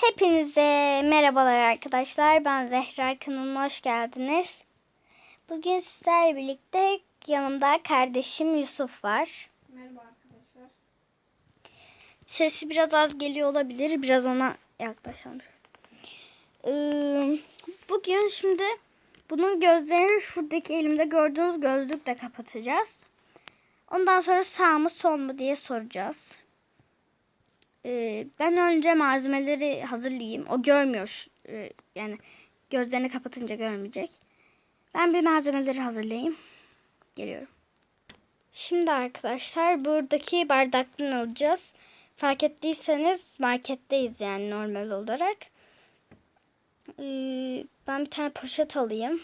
Hepinize merhabalar arkadaşlar. Ben Zehra kanalına hoş geldiniz. Bugün sizlerle birlikte yanımda kardeşim Yusuf var. Merhaba arkadaşlar. Sesi biraz az geliyor olabilir. Biraz ona yaklaşalım. Ee, bugün şimdi bunun gözlerini şuradaki elimde gördüğünüz gözlükle kapatacağız. Ondan sonra sağ mı sol mu diye soracağız. Ee, ben önce malzemeleri hazırlayayım. O görmüyor. şu- e, Yani gözlerini kapatınca görmeyecek. Ben bir malzemeleri hazırlayayım. Geliyorum. Şimdi arkadaşlar buradaki bardaktan alacağız. Fark ettiyseniz marketteyiz yani normal olarak. Ee, ben bir tane poşet alayım.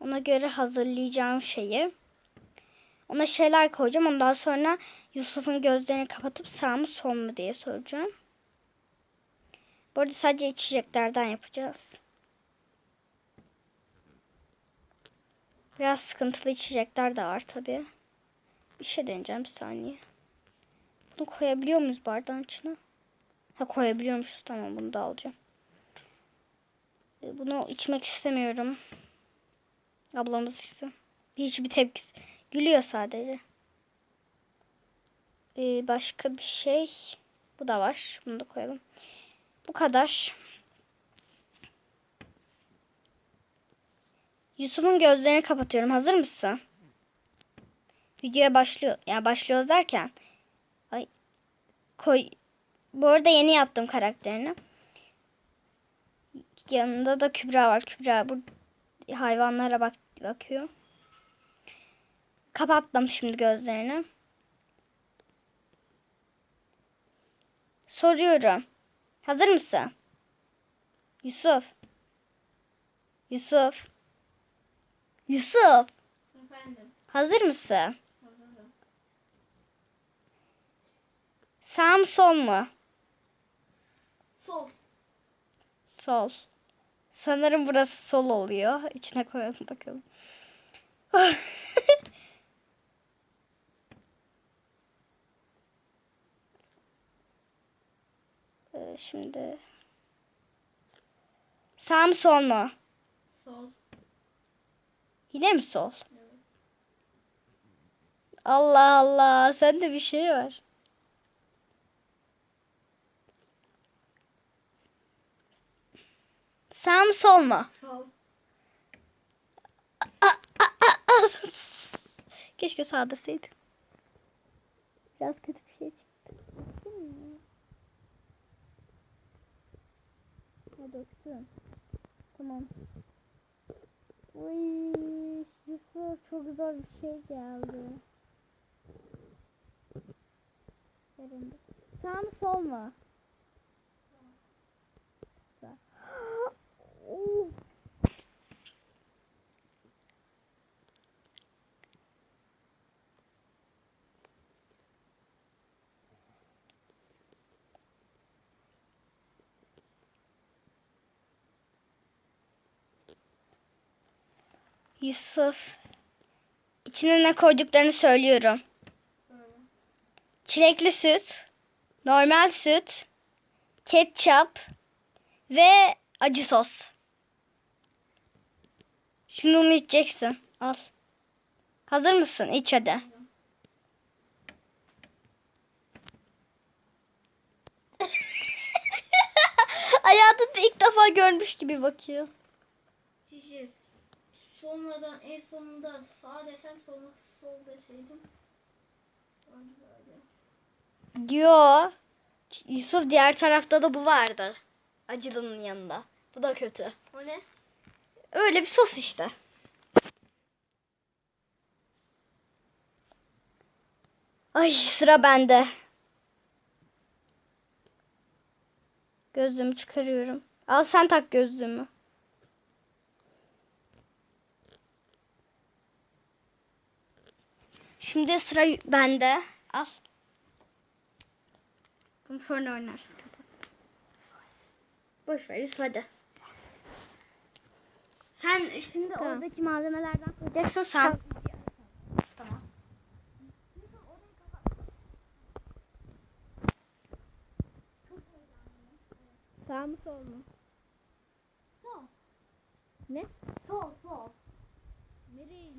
Ona göre hazırlayacağım şeyi. Ona şeyler koyacağım. Ondan sonra Yusuf'un gözlerini kapatıp sağ mı sol mu diye soracağım. Bu arada sadece içeceklerden yapacağız. Biraz sıkıntılı içecekler de var tabii. Bir şey deneyeceğim bir saniye. Bunu koyabiliyor muyuz bardağın içine? Ha koyabiliyormuşuz tamam bunu da alacağım. Ee, Bunu içmek istemiyorum. Ablamız içsin. Hiçbir tepkisi. Gülüyor sadece. Ee, başka bir şey. Bu da var. Bunu da koyalım. Bu kadar. Yusuf'un gözlerini kapatıyorum. Hazır mısın? Videoya başlıyor. Yani başlıyoruz derken. Ay. Koy. Bu arada yeni yaptım karakterini. Yanında da Kübra var. Kübra bu hayvanlara bak bakıyor. Kapattım şimdi gözlerini. Soruyorum. Hazır mısın? Yusuf. Yusuf. Yusuf. Efendim. Hazır mısın? Hazırım. Sağ mı sol mu? Sol. Sol. Sanırım burası sol oluyor. İçine koyalım bakalım. Ee, Şimdi sağ mı sol mu? Sol. Yine mi sol? Evet. Allah Allah. Sende bir şey var. Sağ mı sol mu? Sol. Keşke sağ deseydim. Biraz kötü bir şey çıktı. Ha döktüm. Tamam. Uy, Yusuf çok güzel bir şey geldi. Verin. Sağ mı sol mu? Yusuf. İçine ne koyduklarını söylüyorum. Çilekli süt, normal süt, ketçap ve acı sos. Şimdi bunu içeceksin. Al. Hazır mısın? İç hadi. Hayatında ilk defa görmüş gibi bakıyor. Şişir. Sonradan en sonunda sağ desem sonra sol deseydim. Diyor. Yusuf diğer tarafta da bu vardı. Acılının yanında. Bu da kötü. O ne? Öyle bir sos işte. Ay sıra bende. Gözlüğümü çıkarıyorum. Al sen tak gözlüğümü. Şimdi sıra bende. Al. Bunu sonra oynarsın. Boş ver Yusuf hadi. Sen şimdi Tamam. oradaki malzemelerden koyacaksın sen. Tamam. Sağ mı sol mu? Sol. Ne? Sol sol.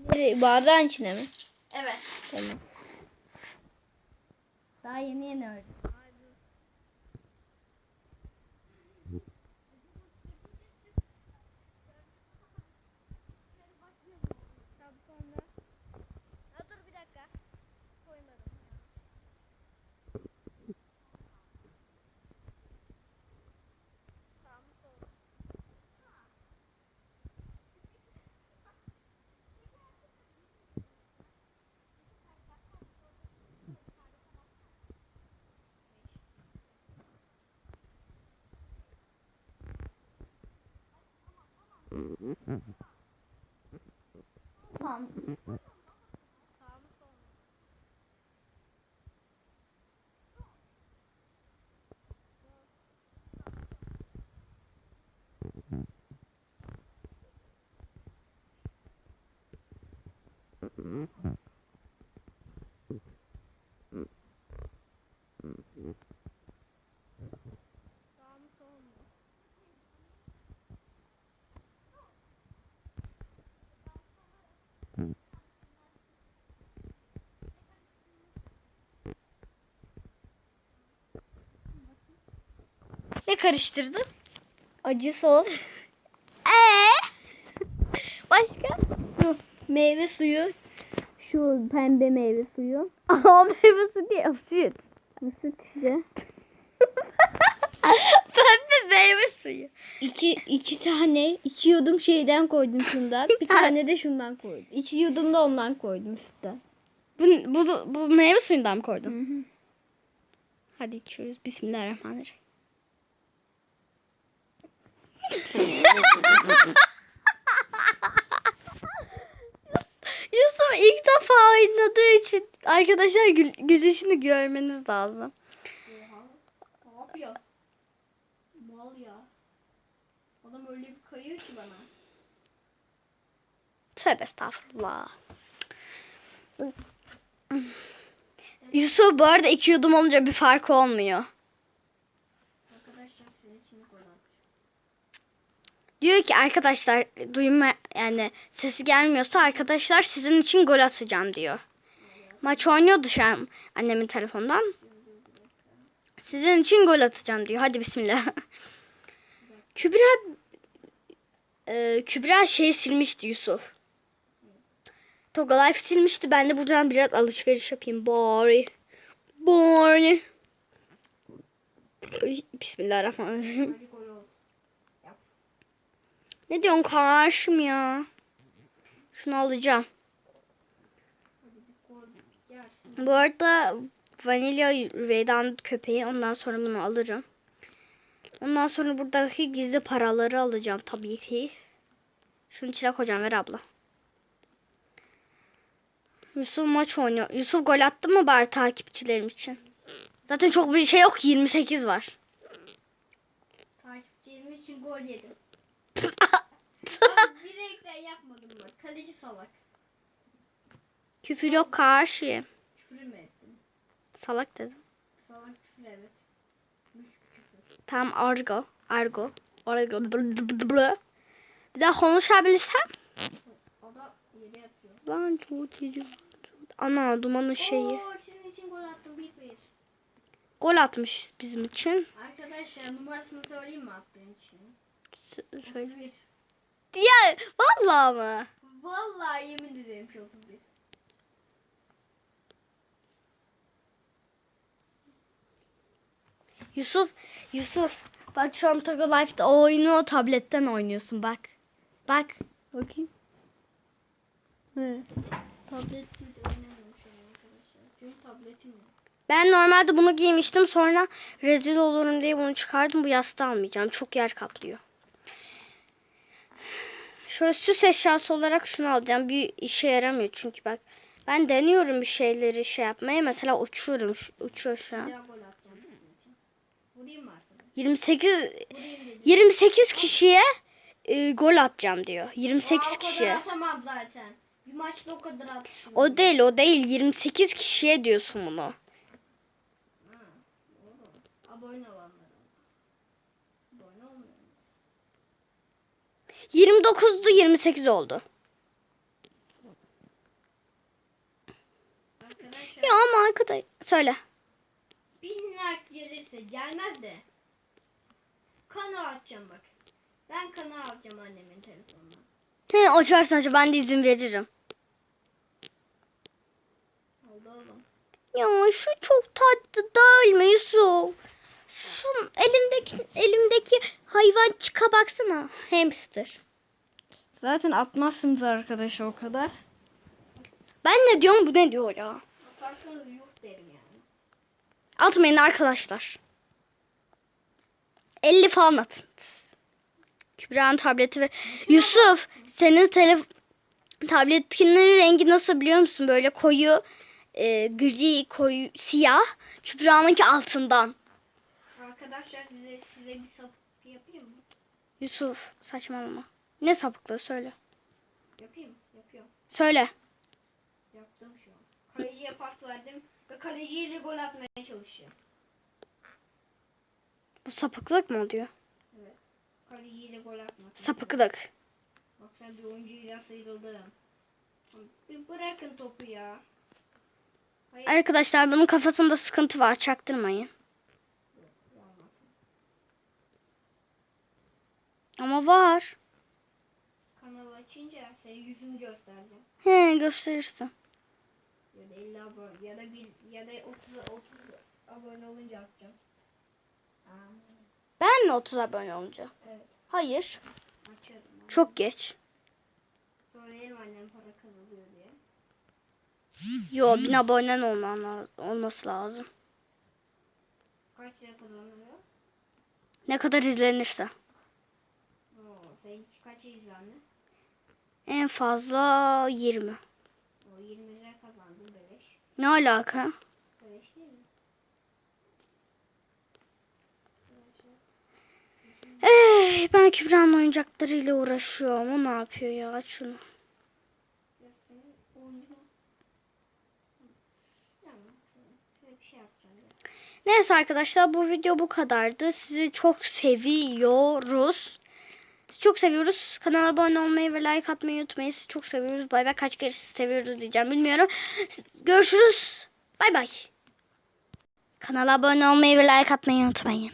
Nereye? Bardağın içine mi? Evet. Tamam. Daha yeni yeni ördüm. Sağ mı? Mm-hmm. Ne karıştırdın? Acı sos. Ee? Başka? Şu meyve suyu. Şu pembe meyve suyu. Aa meyve suyu değil, süt. Süt işte. pembe meyve suyu. İki, iki tane, iki yudum şeyden koydum şundan. Bir tane de şundan koydum. İki yudum da ondan koydum üstte. Bu, bu, bu meyve suyundan mı koydun? Hadi içiyoruz. Bismillahirrahmanirrahim. Yusuf ilk defa oynadığı için arkadaşlar gül, gülüşünü görmeniz lazım. Oha. Ne yapıyor? Mal ya. Adam öyle bir kayıyor ki bana. Tövbe estağfurullah. Yusuf bu arada iki yudum olunca bir fark olmuyor. Arkadaşlar senin için gol atmış. Diyor ki arkadaşlar duyma yani sesi gelmiyorsa arkadaşlar sizin için gol atacağım diyor. Maç oynuyordu şu an annemin telefondan. Sizin için gol atacağım diyor. Hadi bismillah. Kübra e, Kübra şey silmişti Yusuf. Toga Life silmişti. Ben de buradan biraz alışveriş yapayım. Bari. Bari. Bismillahirrahmanirrahim. Ne diyorsun karşım ya? Şunu alacağım. Bu arada vanilya Rüveydan köpeği. Ondan sonra bunu alırım. Ondan sonra buradaki gizli paraları alacağım tabii ki. Şunu içine koyacağım ver abla. Yusuf maç oynuyor. Yusuf gol attı mı bari takipçilerim için? Zaten çok bir şey yok. 28 var. Takipçilerim için gol yedim. Abi bireykten yapmadım bak. Kaleci salak. Küfür yok karşı. Küfür mü ettin? Salak dedim. Salak küfür evet. Tam argo. Argo. Argo. Bir daha konuşabilirsem. O da yere yatıyor. Lan çok iyi. Ana dumanın şeyi. Oo senin için gol attım. 1-1. Gol atmış bizim için. Arkadaşlar numarasını söyleyeyim mi attığın için? S- Söyle. 31. Ya vallahi mı? Vallahi yemin ederim ki 31. Yusuf, Yusuf. Bak şu an Togo Life'da o oyunu o tabletten oynuyorsun bak. Bak. Bakayım. Hı. Tabletle de oynamıyorum şu an arkadaşlar. Çünkü tabletim yok. Ben normalde bunu giymiştim sonra rezil olurum diye bunu çıkardım. Bu yastığı almayacağım. Çok yer kaplıyor. Şöyle süs eşyası olarak şunu alacağım. Bir işe yaramıyor çünkü bak. Ben deniyorum bir şeyleri şey yapmaya. Mesela uçuyorum. Uçuyor şu an. daha gol atacağım sizin için. Vurayım mı arkadaşlar? 28 Vurayım dedim. 28 kişiye e, gol atacağım diyor. 28 Aa, kişiye. atamam zaten. Bir maçta o kadar atmışım. O değil o değil 28 kişiye diyorsun bunu. Abone olanlara. Abone olmuyor. 29'du 28 oldu. Arkadaşlar Ya ama arkadaş söyle. bin like gelirse gelmez de kanal açacağım bak. Ben kanal açacağım annemin telefonuna. He açarsan aç ben de izin veririm. Oldu oğlum. Ya şu çok tatlı değil mi Yusuf? Şu elimdeki elimdeki hayvan çıka baksana. Hamster. Zaten atmazsınız arkadaşlar o kadar. Ben ne diyorum bu ne diyor ya? Atarsanız yuh derim yani. Atmayın arkadaşlar. 50 falan atın. Kübra'nın tableti ve Yusuf senin telef tabletinin rengi nasıl biliyor musun? Böyle koyu e, gri, koyu siyah. Kübra'nınki altından. Arkadaşlar size size bir sapı yapayım mı? Yusuf saçmalama. Ne sapıklığı söyle. Yapayım. Yapıyorum. Söyle. Yaptım şu an. Kaleciye pas verdim ve kaleciyle gol atmaya çalışıyorum. Bu sapıklık mı oluyor? Kaleciyle gol atmak. Sapıklık. Bak sen bir oyuncuyla sıyrıldım. Bir bırakın topu ya. Hayır. Arkadaşlar bunun kafasında sıkıntı var. Çaktırmayın. Ama var. Kanalı açınca senin yüzünü göstereceğim. He gösterirsin. Ya da 50 abone ya da bir ya da 30 30 abone olunca atacağım. Ben mi 30 abone olunca? evet Hayır. açarım. ben. Çok geç. Sonra benim annem para kazanıyor diye. Yo 1000 abonen olman olması lazım. Kaç lira kazanıyor? Ne kadar izlenirse. Sen kaç izlendi? En fazla 20. O 20 lira kazandın beleş. Ne alaka? Beleş değil mi? Eh, ben Kübra'nın oyuncaklarıyla uğraşıyorum. O ne yapıyor ya? Aç şunu. Şey. Neyse arkadaşlar bu video bu kadardı. Sizi çok seviyoruz. Sizi çok seviyoruz. Kanala abone olmayı ve like atmayı unutmayın. Sizi çok seviyoruz. Bay bay. Kaç kere sizi seviyoruz diyeceğim bilmiyorum. Görüşürüz. Bay bay. Kanala abone olmayı ve like atmayı unutmayın.